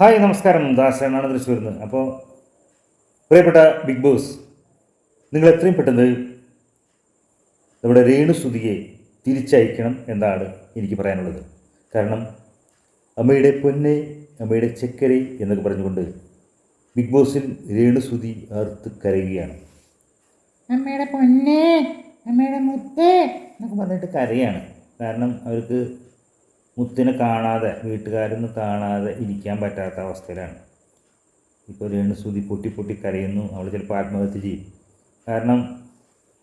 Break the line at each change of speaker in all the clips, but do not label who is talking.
Hi നമസ്കാരം. ദാസനാണ് തൃശ്ശൂരിൽ നിന്ന് അപ്പോൾ പ്രിയപ്പെട്ട ബിഗ് ബോസ് നിങ്ങൾ എത്രയും പെട്ടെന്ന് നമ്മുടെ രേണുസുതിയെ തിരിച്ചയക്കണം എന്നാണ് എനിക്ക് പറയാനുള്ളത്. കാരണം അമ്മയുടെ പൊന്നെ അമ്മയുടെ ചെക്കരെ എന്നൊക്കെ പറഞ്ഞുകൊണ്ട് ബിഗ് ബോസിൽ രേണുസുതി അറുത്ത് കരയുകയാണ്. അമ്മയുടെ പൊന്നെ അമ്മയുടെ മുത്തേ എന്നൊക്കെ പറഞ്ഞിട്ട് കരയാണ്. കാരണം അവർക്ക് മുത്തിനെ കാണാതെ വീട്ടുകാരൊന്നും കാണാതെ ഇരിക്കാൻ പറ്റാത്ത അവസ്ഥയിലാണ്. ഇപ്പോൾ രേണുസൂതി പൊട്ടി പൊട്ടി കരയുന്നു. അവൾ ചിലപ്പോൾ ആത്മഹത്യ ചെയ്യും. കാരണം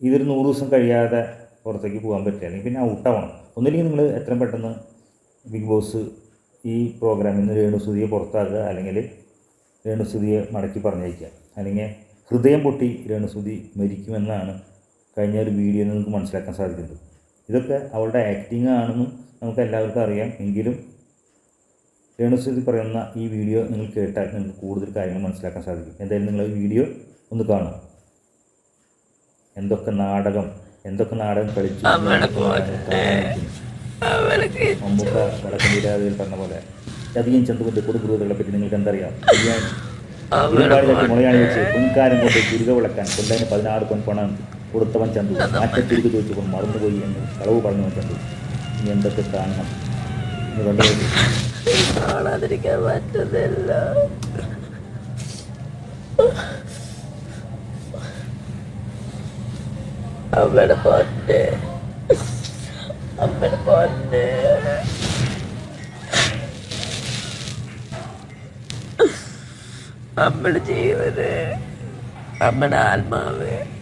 ഇതൊരു നൂറ് ദിവസം കഴിയാതെ പുറത്തേക്ക് പോകാൻ പറ്റില്ല. അല്ലെങ്കിൽ പിന്നെ ഔട്ടാവണം ഒന്നില്ലെങ്കിൽ നിങ്ങൾ എത്രയും പെട്ടെന്ന് ബിഗ് ബോസ് ഈ പ്രോഗ്രാമിൽ നിന്ന് രേണുസുതിയെ പുറത്താക്കുക. അല്ലെങ്കിൽ രേണുസുതിയെ മടക്കി പറഞ്ഞയക്കുക. അല്ലെങ്കിൽ ഹൃദയം പൊട്ടി രേണുസുതി മരിക്കുമെന്നാണ് കഴിഞ്ഞ ഒരു വീഡിയോയിൽ നിങ്ങൾക്ക് മനസ്സിലാക്കാൻ സാധിക്കുന്നത്. ഇതൊക്കെ അവളുടെ ആക്ടിങ് ആണെന്നും നമുക്ക് എല്ലാവർക്കും അറിയാം. എങ്കിലും രേണുസുതി പറയുന്ന ഈ വീഡിയോ നിങ്ങൾ കേട്ടാൽ നിങ്ങൾക്ക് കൂടുതൽ കാര്യങ്ങൾ മനസ്സിലാക്കാൻ സാധിക്കും. എന്തായാലും നിങ്ങൾ ഈ വീഡിയോ ഒന്ന് കാണും എന്തൊക്കെ നാടകം എന്തൊക്കെ നാടകം കളിച്ചു മമ്മൂക്ക വടക്കനീരാതിൽ പറഞ്ഞ പോലെ. അധികം ചന്തുകൊണ്ട് കൊടുക്കുറുകളെ പറ്റി നിങ്ങൾക്ക് എന്തറിയാം? മുളയാണി വെച്ച് പൊൻകാരം കൊണ്ട് ചുരുക വിളക്കാൻ കൊല്ലന് പതിനാറ് പൊൻപണം കൊടുത്തവൻ ചന്തു. മാറ്റത്തിരിക്ക് ചോദിച്ചപ്പോൾ മറന്നുപോയി എന്ന് കളവ് പറഞ്ഞവൻ ചന്തു. ഇനി എന്തൊക്കെ കാണണം? എന്ന് കണ്ടുകൊണ്ട്
കാണാതിരിക്കാൻ പറ്റുന്നില്ല. അമ്മയുടെ പോട്ടെ അമ്മയുടെ പൊന്നെ. അമ്മയുടെ ജീവന്. അമ്മയുടെ ആത്മാവ്.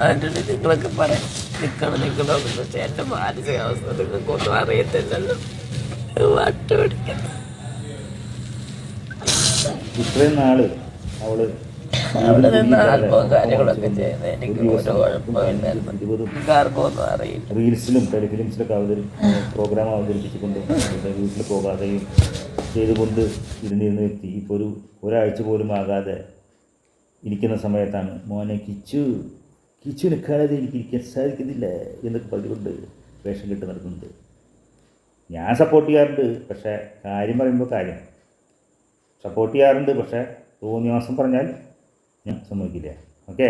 അതിന്റെ നിങ്ങളൊക്കെ പറയാം നിൽക്കണം നിൽക്കണമെന്ന് പക്ഷെ എന്റെ മാനസികാവസ്ഥ നിങ്ങൾക്കൊന്നും അറിയത്തില്ലല്ലോ. വട്ടുപിടിക്കണം
ഇത്രയും നാൾ അവൾ
അവിടെ നിന്ന് ആത്മവും കാര്യങ്ങളൊക്കെ ചെയ്ത് എനിക്ക് ഒരു കുഴപ്പമില്ലായിരുന്നു. ആർക്കൊന്നും അറിയില്ല.
റീൽസിലും ടെലിഫിലിംസിലൊക്കെ അവതരി പ്രോഗ്രാം അവതരിപ്പിച്ചുകൊണ്ട് വീട്ടിൽ പോകാതെയും ചെയ്തുകൊണ്ട് ഇരുന്നിരുന്ന വ്യക്തി ഇപ്പോൾ ഒരു ഒരാഴ്ച പോലും ആകാതെ ഇരിക്കുന്ന സമയത്താണ് മോനെ കിച്ചു കിച്ചുവിനെ കാണാതെ എനിക്ക് ഇരിക്കാൻ സാധിക്കുന്നില്ല എന്നൊക്കെ പറഞ്ഞുകൊണ്ട് വേഷം കെട്ട് നടക്കുന്നുണ്ട്. ഞാൻ സപ്പോർട്ട് ചെയ്യാറുണ്ട് പക്ഷേ കാര്യം പറയുമ്പോൾ കാര്യം. സപ്പോർട്ട് ചെയ്യാറുണ്ട് പക്ഷേ തോന്നിയ മാസം പറഞ്ഞാൽ ഞാൻ സമ്മതിക്കില്ല. ഓക്കെ